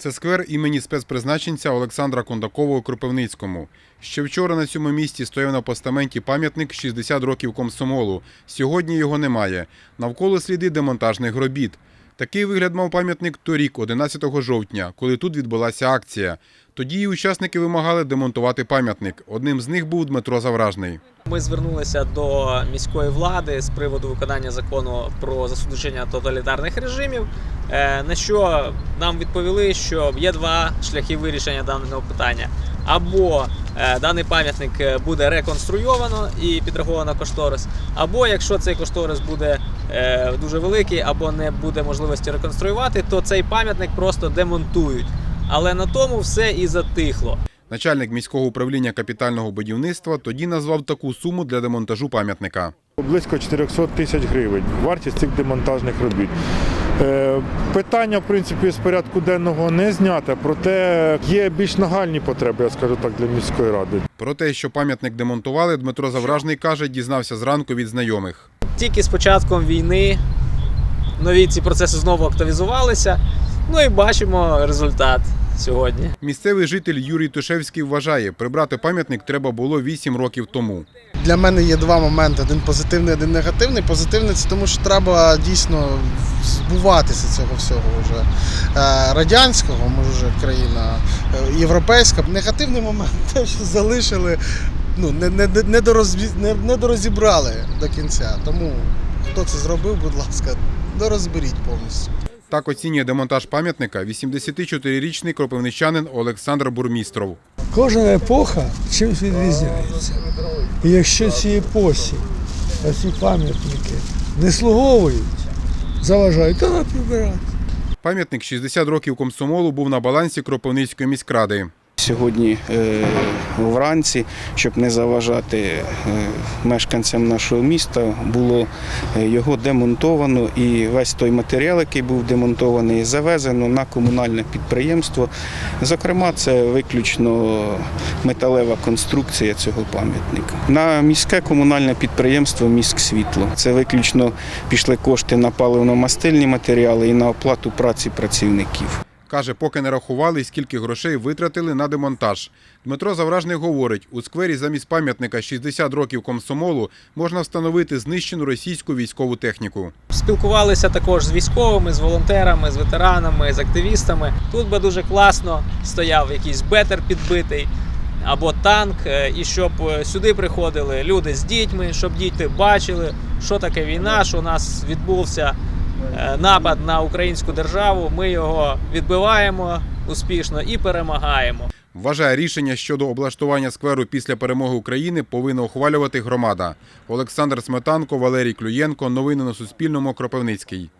Це сквер імені спецпризначенця Олександра Кондакова у Кропивницькому. Ще вчора на цьому місці стояв на постаменті пам'ятник 60 років комсомолу. Сьогодні його немає. Навколо сліди демонтажних робіт. Такий вигляд мав пам'ятник торік, 11 жовтня, коли тут відбулася акція. Тоді і учасники вимагали демонтувати пам'ятник. Одним з них був Дмитро Завражний. Ми звернулися до міської влади з приводу виконання закону про засудження тоталітарних режимів. е, На що нам відповіли, що є два шляхи вирішення даного питання. Або е, даний пам'ятник буде реконструйовано і підраховано кошторис, або якщо цей кошторис буде дуже великий, або не буде можливості реконструювати, то цей пам'ятник просто демонтують. Але на тому все і затихло. Начальник міського управління капітального будівництва тоді назвав таку суму для демонтажу пам'ятника. Близько 400 тисяч гривень вартість цих демонтажних робіт. Е, Питання, в принципі, з порядку денного не зняте, проте є більш нагальні потреби, я скажу так, для міської ради. Про те, що пам'ятник демонтували, Дмитро Завражний каже, дізнався зранку від знайомих. Тільки з початком війни нові ці процеси знову активізувалися. Ну і бачимо результат сьогодні. Місцевий житель Юрій Тушевський вважає, прибрати пам'ятник треба було 8 років тому. Для мене є два моменти: один позитивний, один негативний. Позитивний це тому, що треба дійсно збуватися цього всього вже е, радянського, ми вже країна е, європейська. Негативний момент те, що залишили, ну не, не, не, не, не дорозібрали до кінця. Тому хто це зробив, будь ласка, дорозберіть повністю. Так оцінює демонтаж пам'ятника 84-річний кропивничанин Олександр Бурмістров. Кожна епоха чимось відрізняється. І якщо ці епосі, ці пам'ятники не слуговують, заважають, то треба прибирати. Пам'ятник 60 років комсомолу був на балансі Кропивницької міськради. Сьогодні е, вранці, щоб не заважати е, мешканцям нашого міста, було е, його демонтовано і весь той матеріал, який був демонтований, завезено на комунальне підприємство. Зокрема, це виключно металева конструкція цього пам'ятника. На міське комунальне підприємство Міськсвітло. Це виключно пішли кошти на паливно-мастильні матеріали і на оплату праці працівників. Каже, поки не рахували, скільки грошей витратили на демонтаж. Дмитро Завражний говорить, у сквері замість пам'ятника 60 років комсомолу можна встановити знищену російську військову техніку. Спілкувалися також з військовими, з волонтерами, з ветеранами, з активістами. Тут би дуже класно стояв якийсь бетер підбитий або танк, е, і щоб е, сюди приходили люди з дітьми, щоб діти бачили, що таке війна, що у нас відбувся напад на українську державу. Ми його відбиваємо успішно і перемагаємо. Вважає рішення щодо облаштування скверу після перемоги України повинна ухвалювати громада. Олександр Сметанко, Валерій Клюєнко. Новини на Суспільному. Кропивницький.